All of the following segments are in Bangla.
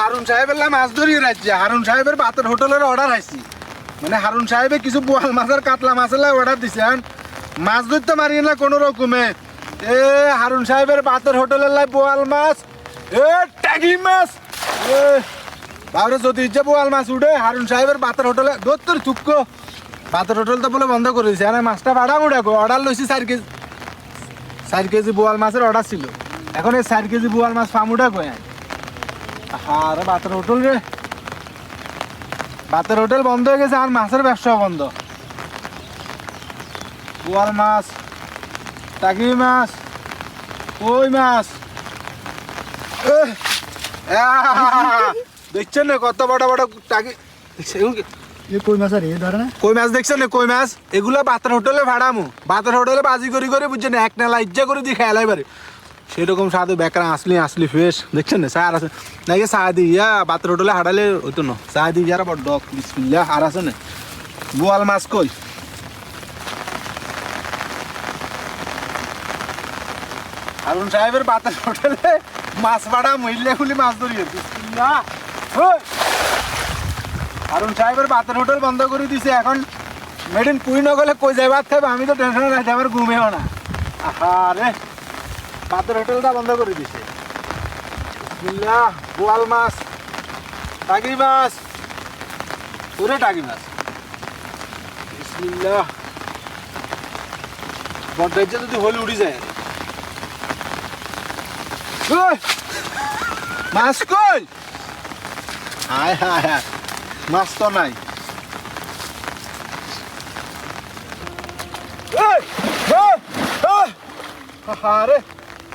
হারুন সাহেবের মাছ ধরিয়ে রাখছে হারুন সাহেবের অর্ডার মানে হারুন কিছু মাছের কাতলা মাছের লাই অর্ডার মাছ ধরতে না কোনো রকমে। এ, হারুন সাহেবের হোটেলের লাই মাছ। এ মাছ। বাবরে যদি বোয়াল মাছ উঠে, হারুন সাহেবের বাতের হোটেলে দত্তর চুক্কো বাতের হোটেল তো বলে বন্ধ করে দিছে। আরে মাছটা বাড়া উঠে অর্ডার লইছি চার কেজি চার কেজি বোয়াল মাছের অর্ডার ছিল। এখন এই চার কেজি বুয়ার মাছ পামুটা কয় আর বাতের হোটেল রে বাতের হোটেল বন্ধ হয়ে গেছে আর মাছের ব্যবসা বন্ধ। বুয়ার মাছ টাকি মাছ কই মাছ। দেখছেন না কত বড় বড় টাকি কই মাছ কই মাছ দেখছেন না? কই মাছ। এগুলা বাতের হোটেলে ভাড়া মু। বাতের হোটেলে বাজি করি করে বুঝছেন এক নেলা ইজ্জা করে দিয়ে খেয়ালাই পারে সেরকম সাধু বেকরা আসলি আসলি ফ্রেশ। দেখছেন না? স্যার আছে। নাকি চা দি ইয়া বাতের হোটেলে হারালে হইতো না। চা দি ইয়ারা বড় ডক বিসমিল্লাহ। আর আছে না? বোয়াল মাছ কই? হারুন সাহেবের বাতের হোটেলে মাছ ভাড়া মহিলা খুলি মাছ ধরিয়ে। বিসমিল্লাহ। ওই! হারুন সাহেবের বাতের হোটেল বন্ধ করে দিছে। এখন মেডিন পুই নগলে কই যাইবার থাকবে আমি তো টেনশনে রাখছি আমার ঘুমেও না। আরে বাতের হোটেলটা বন্ধ করে দিছে। বোয়াল মাছ, টাকি মাছ, পুরে টাকি মাছ। বিসমিল্লাহ। যদি হলি উড়ি যায়! মাছ কই? হায় হায় হায়, মাছ তো নাই। এই!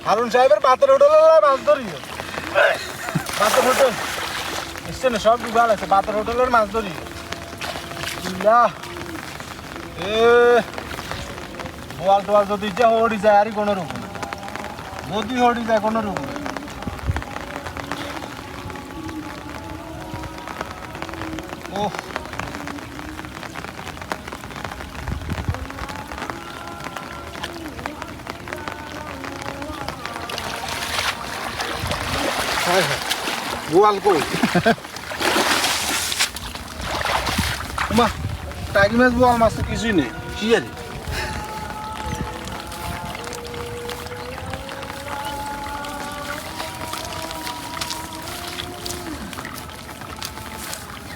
আরে হারুন সাহেবের বাতের হোটেল মাছ ধরি বাতের হোটেল। এসছে না, সব ডুবাল আছে বাতের হোটেলের মাছ ধরি বোয়াল টোয়াল যদি ইচ্ছা হড়ি যায়, আরই কোনো রকম যদি হড়ি যায়, কোনো রকম ওহ। কই? মা মাছ বোয়াল মাছ তো কিছুই নেই। কি জানি?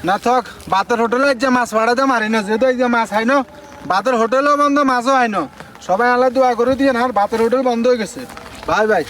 না থাক বাতের হোটেলে যে মাছ ভাড়াতে মারি না যেহেতু যে মাছ হয় না বাতের হোটেলও বন্ধ মাছও হয় না। সবাই আলাদা দোয়া করে দিয়ে না আর বাতের হোটেল বন্ধ হয়ে গেছে। Bye bye.